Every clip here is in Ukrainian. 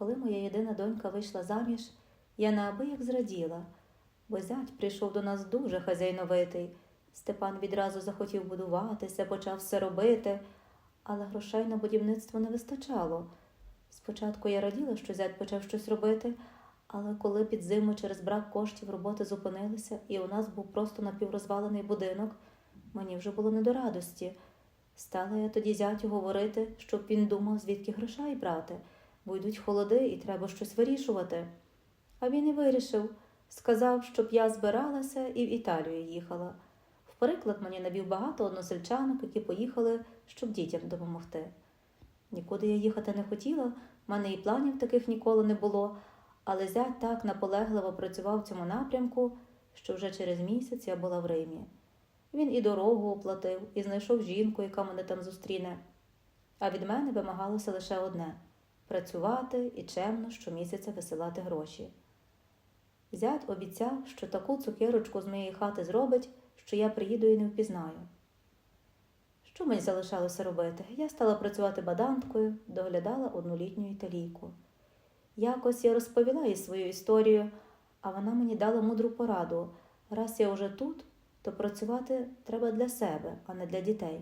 Коли моя єдина донька вийшла заміж, я неабияк зраділа, бо зять прийшов до нас дуже хазяйновитий. Степан відразу захотів будуватися, почав все робити, але грошей на будівництво не вистачало. Спочатку я раділа, що зять почав щось робити, але коли під зиму через брак коштів роботи зупинилися, і у нас був просто напіврозвалений будинок, мені вже було не до радості. Стала я тоді зятю говорити, щоб він думав, звідки грошей брати, бо йдуть холоди і треба щось вирішувати. А він і вирішив, сказав, щоб я збиралася і в Італію їхала. В приклад мені навів багато односельчанок, які поїхали, щоб дітям допомогти. Нікуди я їхати не хотіла, в мене і планів таких ніколи не було, але зять так наполегливо працював в цьому напрямку, що вже через місяць я була в Римі. Він і дорогу оплатив, і знайшов жінку, яка мене там зустріне. А від мене вимагалося лише одне працювати і чемно щомісяця висилати гроші. Зять обіцяв, що таку цукерочку з моєї хати зробить, що я приїду і не впізнаю. Що мені залишалося робити? Я стала працювати баданткою, доглядала однолітню італійку. Якось я розповіла їй свою історію, а вона мені дала мудру пораду. Раз я вже тут, то працювати треба для себе, а не для дітей.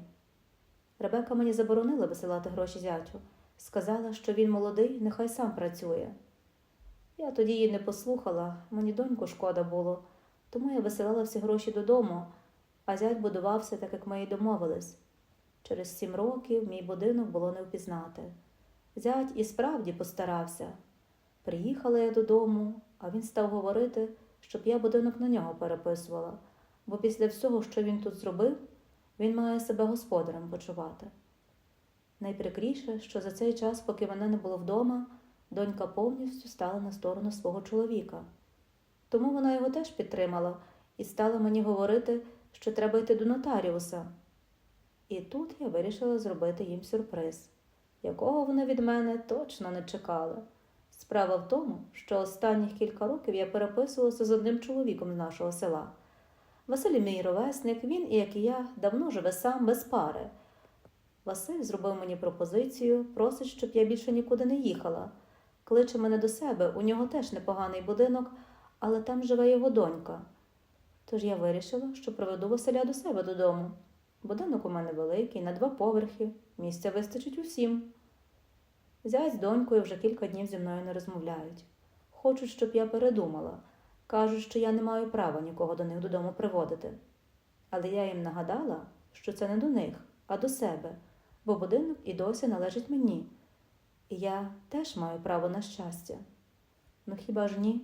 Ребека мені заборонила висилати гроші зятю, сказала, що він молодий, нехай сам працює. Я тоді її не послухала, мені доньку шкода було, тому я висилала всі гроші додому, а зять будувався так, як ми й домовились. Через сім років мій будинок було не впізнати. Зять і справді постарався. Приїхала я додому, а він став говорити, щоб я будинок на нього переписувала, бо після всього, що він тут зробив, він має себе господарем почувати. Найприкріше, що за цей час, поки мене не було вдома, донька повністю стала на сторону свого чоловіка. Тому вона його теж підтримала і стала мені говорити, що треба йти до нотаріуса. І тут я вирішила зробити їм сюрприз, якого вони від мене точно не чекали. Справа в тому, що останніх кілька років я переписувалася з одним чоловіком з нашого села. Василь мій ровесник, він, як і я, давно живе сам без пари. Василь зробив мені пропозицію, просить, щоб я більше нікуди не їхала. Кличе мене до себе, у нього теж непоганий будинок, але там живе його донька. Тож я вирішила, що проведу Василя до себе додому. Будинок у мене великий, на два поверхи, місця вистачить усім. Зять з донькою вже кілька днів зі мною не розмовляють. Хочуть, щоб я передумала. Кажуть, що я не маю права нікого до них додому приводити. Але я їм нагадала, що це не до них, а до себе, бо будинок і досі належить мені. І я теж маю право на щастя. Ну хіба ж ні?